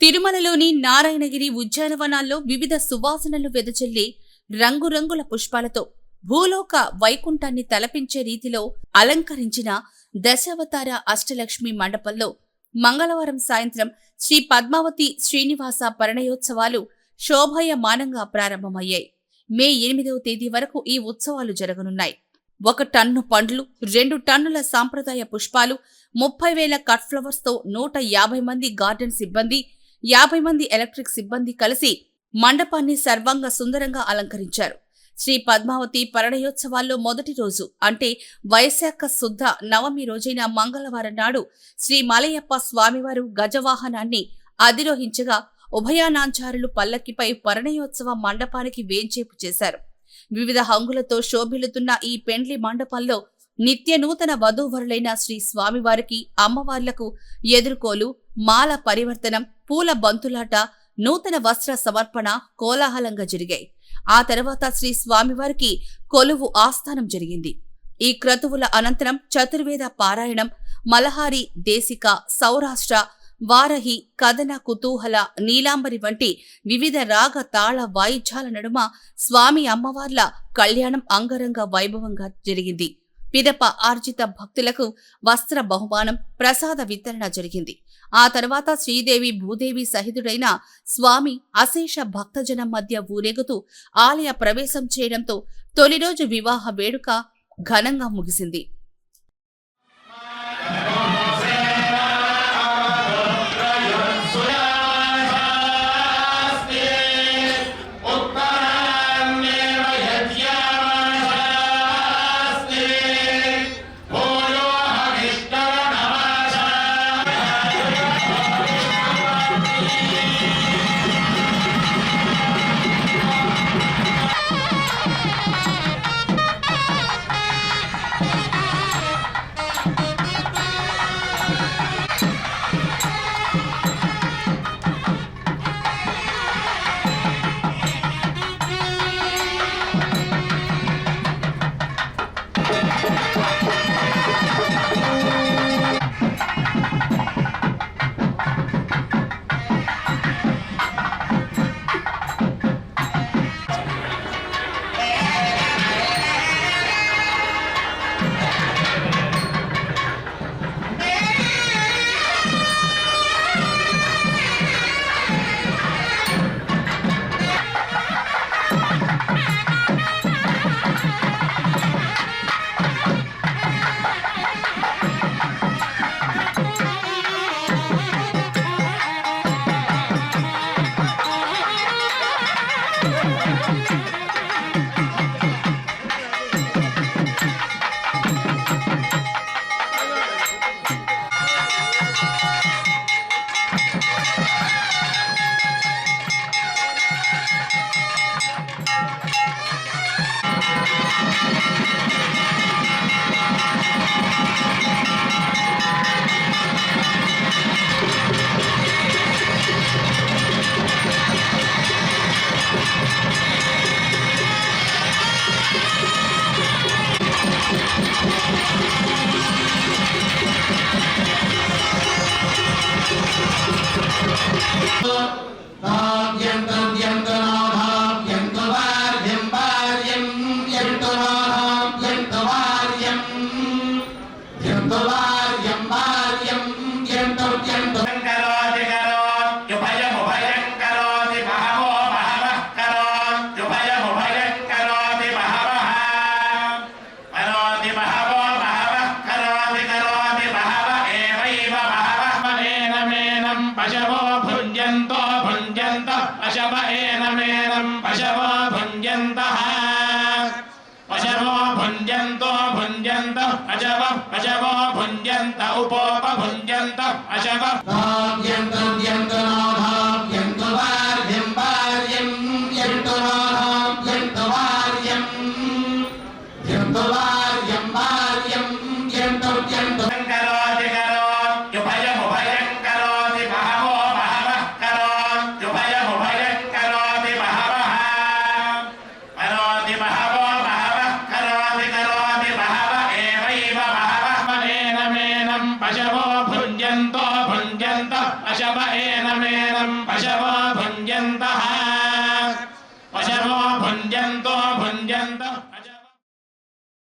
తిరుమలలోని నారాయణగిరి ఉద్యానవనాల్లో వివిధ సువాసనలు వెదజల్లి రంగురంగుల పుష్పాలతో భూలోక వైకుంఠాన్ని తలపించే రీతిలో అలంకరించిన దశావతార అష్టలక్ష్మి మండపంలో మంగళవారం సాయంత్రం శ్రీ పద్మావతి శ్రీనివాస పరిణయోత్సవాలు శోభాయమానంగా ప్రారంభమయ్యాయి. మే ఎనిమిదవ తేదీ వరకు ఈ ఉత్సవాలు జరగనున్నాయి. ఒక టన్ను పండ్లు రెండు టన్నుల సాంప్రదాయ పుష్పాలు ముప్పై వేల కట్ ఫ్లవర్స్తో నూట యాభై మంది గార్డెన్ సిబ్బంది యాభై మంది ఎలక్ట్రిక్ సిబ్బంది కలిసి మండపాన్ని సర్వాంగ సుందరంగా అలంకరించారు. శ్రీ పద్మావతి పరణయోత్సవాల్లో మొదటి రోజు అంటే వైశాఖ శుద్ధ నవమి రోజైన మంగళవారం నాడు శ్రీ మలయప్ప స్వామివారు గజవాహనాన్ని అధిరోహించగా ఉభయానాంచారులు పల్లకిపై పరణయోత్సవ మండపానికి వేంచేపు చేశారు. వివిధ హంగులతో శోభిల్లుతున్న ఈ పెండ్లి మండపంలో నిత్య నూతన వధూవరులైన శ్రీ స్వామివారికి అమ్మవార్లకు ఎదుర్కోలు మాల పరివర్తనం పూల బంతులాట నూతన వస్త్ర సమర్పణ కోలాహలంగా జరిగాయి. ఆ తర్వాత శ్రీ స్వామివారికి కొలువు ఆస్థానం జరిగింది. ఈ క్రతువుల అనంతరం చతుర్వేద పారాయణం మలహారి దేశిక సౌరాష్ట్ర వారహి కథన కుతూహల నీలాంబరి వంటి వివిధ రాగ తాళ వాయిద్యాల నడుమ స్వామి అమ్మవార్ల కళ్యాణం అంగరంగ వైభవంగా జరిగింది. పిదప ఆర్జిత భక్తులకు వస్త్ర బహుమానం ప్రసాద వితరణ జరిగింది. ఆ తర్వాత శ్రీదేవి భూదేవి సహితుడైన స్వామి అశేష భక్తజనం మధ్య ఊరేగుతూ ఆలయ ప్రవేశం చేయడంతో తొలి రోజు వివాహ వేడుక ఘనంగా ముగిసింది. పశవో భుంజంతో భుంజంత పశవ ఏనమేనం పశవో భుంజంతః. పశవో భుంజంతో భుంజంత పశవ పశవో భుంజంత ఉపోపభుంజంత పశవ. పశవో భుంజంతో భుంజంత పశవ ఏనమేనం పశవో భుంజంత పశవో భుంజంతో భుంజంత